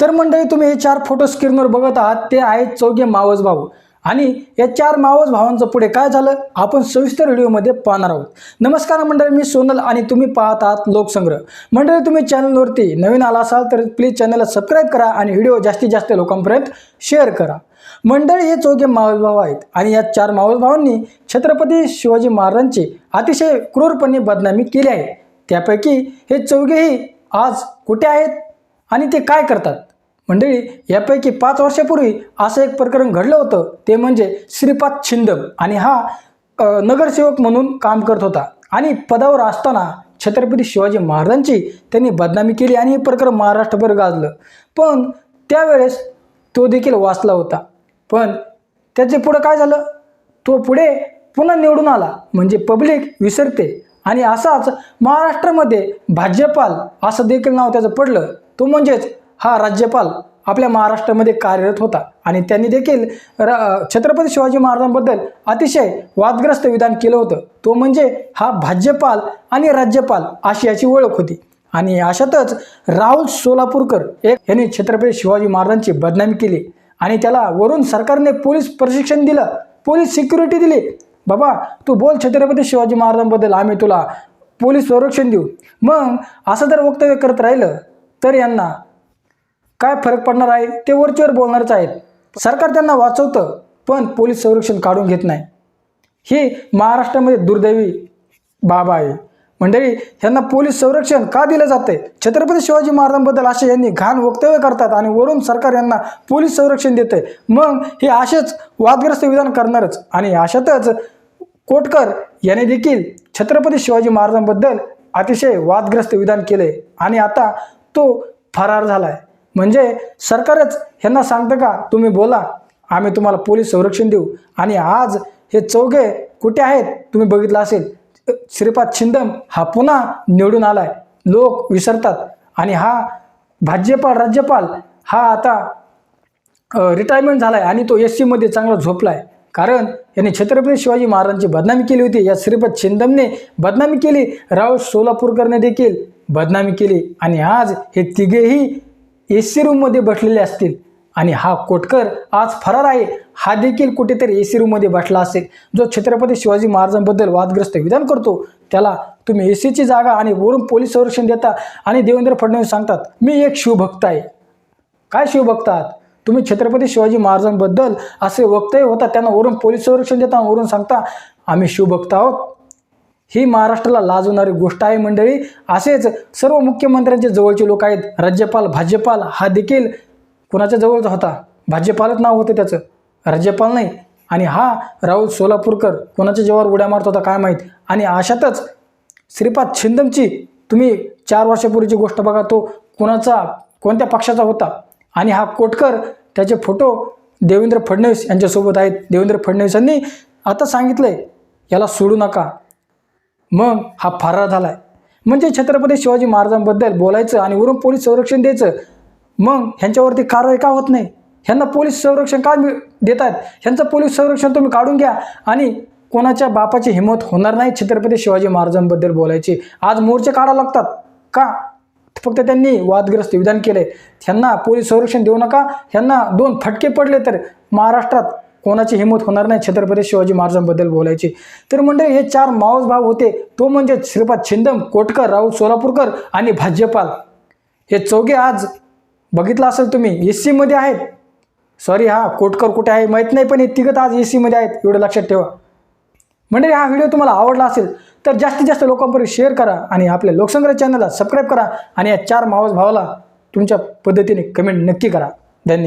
तर मंडळी तुम्ही हे चार फोटो स्क्रीनवर बघत आहात ते आहेत चौघे मावस भाऊ. आणि या चार मावस भावांचं पुढे काय झालं आपण सविस्तर व्हिडिओमध्ये पाहणार आहोत. नमस्कार मंडळी मी सोनल आणि तुम्ही पाहत आहात लोकसंग्रह. मंडळी तुम्ही चॅनलवरती नवीन आला असाल तर प्लीज चॅनलला सबस्क्राईब करा आणि व्हिडिओ जास्तीत जास्त लोकांपर्यंत शेअर करा. मंडळी हे चौघे मावस भाऊ आहेत आणि या चार मावस भावांनी छत्रपती शिवाजी महाराजांची अतिशय क्रूरपणे बदनामी केली आहे. त्यापैकी हे चौघेही आज कुठे आहेत आणि ते काय करतात? मंडळी यापैकी पाच वर्षापूर्वी असं एक प्रकरण घडलं होतं. ते म्हणजे श्रीपाद छिंदम आणि हा नगरसेवक म्हणून काम करत होता. आणि पदावर असताना छत्रपती शिवाजी महाराजांची त्यांनी बदनामी केली आणि हे प्रकरण महाराष्ट्रभर गाजलं. पण त्यावेळेस तो देखील वाचला होता. पण त्याचे पुढं काय झालं? तो पुढे पुन्हा निवडून आला. म्हणजे पब्लिक विसरते. आणि असाच महाराष्ट्रामध्ये भाज्यपाल असं देखील नाव त्याचं पडलं. तो म्हणजेच हा राज्यपाल आपल्या महाराष्ट्रामध्ये कार्यरत होता. आणि त्यांनी देखील र छत्रपती शिवाजी महाराजांबद्दल अतिशय वादग्रस्त विधान केलं होतं. तो म्हणजे हा भाज्यपाल आणि राज्यपाल अशी याची ओळख होती. आणि अशातच राहुल सोलापूरकर एक यांनी छत्रपती शिवाजी महाराजांची बदनामी केली. आणि त्याला वरून सरकारने पोलीस प्रशिक्षण दिलं पोलीस सिक्युरिटी दिली. बाबा तू बोल छत्रपती शिवाजी महाराजांबद्दल आम्ही तुला पोलीस संरक्षण देऊ. मग असं जर वक्तव्य करत राहिलं तर यांना काय फरक पडणार आहे ते वरचेवर बोलणारच आहेत. सरकार त्यांना वाचवतं पण पोलीस संरक्षण काढून घेत नाही. ही महाराष्ट्रामध्ये दुर्दैवी बाब आहे. मंडळी यांना पोलीस संरक्षण का दिलं जाते छत्रपती शिवाजी महाराजांबद्दल असे यांनी घाण वक्तव्य करतात आणि वरून सरकार यांना पोलीस संरक्षण देते मग हे असेच वादग्रस्त विधान करणारच आणि अशातच कोटकर याने देखील छत्रपती शिवाजी महाराजांबद्दल अतिशय वादग्रस्त विधान केले आणि आता तो फरार झाला आहे म्हणजे सरकारच ह्यांना सांगतं का तुम्ही बोला आम्ही तुम्हाला पोलीस संरक्षण देऊ. आणि आज हे चौघे कुठे आहेत तुम्ही बघितलं असेल श्रीपाद छिंदम हा पुन्हा निवडून आलाय. लोक विसरतात. आणि हा भाज्यपाल राज्यपाल हा आता रिटायरमेंट झालाय आणि तो एस सीमध्ये चांगला झोपलाय. कारण याने छत्रपती शिवाजी महाराजांची बदनामी केली होती. या श्रीपद छिंदमने बदनामी केली. राव सोलापूरकरने देखील बदनामी केली. आणि आज हे तिघेही ए सी रूममध्ये बसलेले असतील. आणि हा कोटकर आज फरार आहे. हा देखील कुठेतरी ए सी रूममध्ये बसला असेल. जो छत्रपती शिवाजी महाराजांबद्दल वादग्रस्त विधान करतो त्याला तुम्ही ए सीची जागा आणि वरून पोलीस संरक्षण देता आणि देवेंद्र फडणवीस सांगतात मी एक शिवभक्त आहे. काय शिवभक्त आहात? तुम्ही छत्रपती शिवाजी महाराजांबद्दल असे वक्तव्य होता त्यांना वरून पोलीस संरक्षण देता वरून सांगता आम्ही शिवभक्त आहोत. ही महाराष्ट्राला लाजवणारी गोष्ट आहे मंडळी. असेच सर्व मुख्यमंत्र्यांचे जवळचे लोक आहेत. राज्यपाल भाज्यपाल हा देखील कुणाच्या जवळचा होता? भाज्यपालच नाव होतं त्याचं. राज्यपाल नाही. आणि हा राहुल सोलापूरकर कोणाच्या जेव्हा उड्या मारत होता काय माहीत? आणि अशातच श्रीपाद छिंदमची तुम्ही चार वर्षापूर्वीची गोष्ट बघा तो कोणाचा कोणत्या पक्षाचा होता? आणि हा कोटकर त्याचे फोटो देवेंद्र फडणवीस यांच्यासोबत आहेत. देवेंद्र फडणवीसांनी आता सांगितलंय याला सोडू नका. मग हा फरार झाला आहे म्हणजे छत्रपती शिवाजी महाराजांबद्दल बोलायचं आणि वरून पोलीस संरक्षण द्यायचं मग ह्यांच्यावरती कारवाई का होत नाही? ह्यांना पोलीस संरक्षण का मिळ देत आहेत ह्यांचं पोलीस संरक्षण तुम्ही काढून घ्या. आणि कोणाच्या बापाची हिंमत होणार नाही छत्रपती शिवाजी महाराजांबद्दल बोलायची. आज मोर्चे काढा लागतात. का? फक्त त्यांनी वादग्रस्त विधान केले ह्यांना पोलीस संरक्षण देऊ नका. ह्यांना दोन फटके पडले तर महाराष्ट्रात कोणाची हिंमत होणार नाही छत्रपती शिवाजी महाराजांबद्दल बोलायची. तर म्हणजे हे चार मावस भाव होते. तो म्हणजे श्रीपाद छिंदम कोटकर राहुल सोलापूरकर आणि भाज्यपाल. हे चौघे आज बघितलं असेल तुम्ही एस सीमध्ये आहेत. सॉरी हा कोटकर कुठे आहे माहीत नाही पण हे तिघत आज एस सीमध्ये आहेत एवढं लक्षात ठेवा. म्हणजे हा व्हिडिओ तुम्हाला आवडला असेल तर जास्तीत जास्त लोकांपर्यंत शेअर करा आणि आपल्या लोकसंग्रह चॅनलला सबस्क्राईब करा आणि या चार मावस भावाला तुमच्या पद्धतीने कमेंट नक्की करा. धन्यवाद.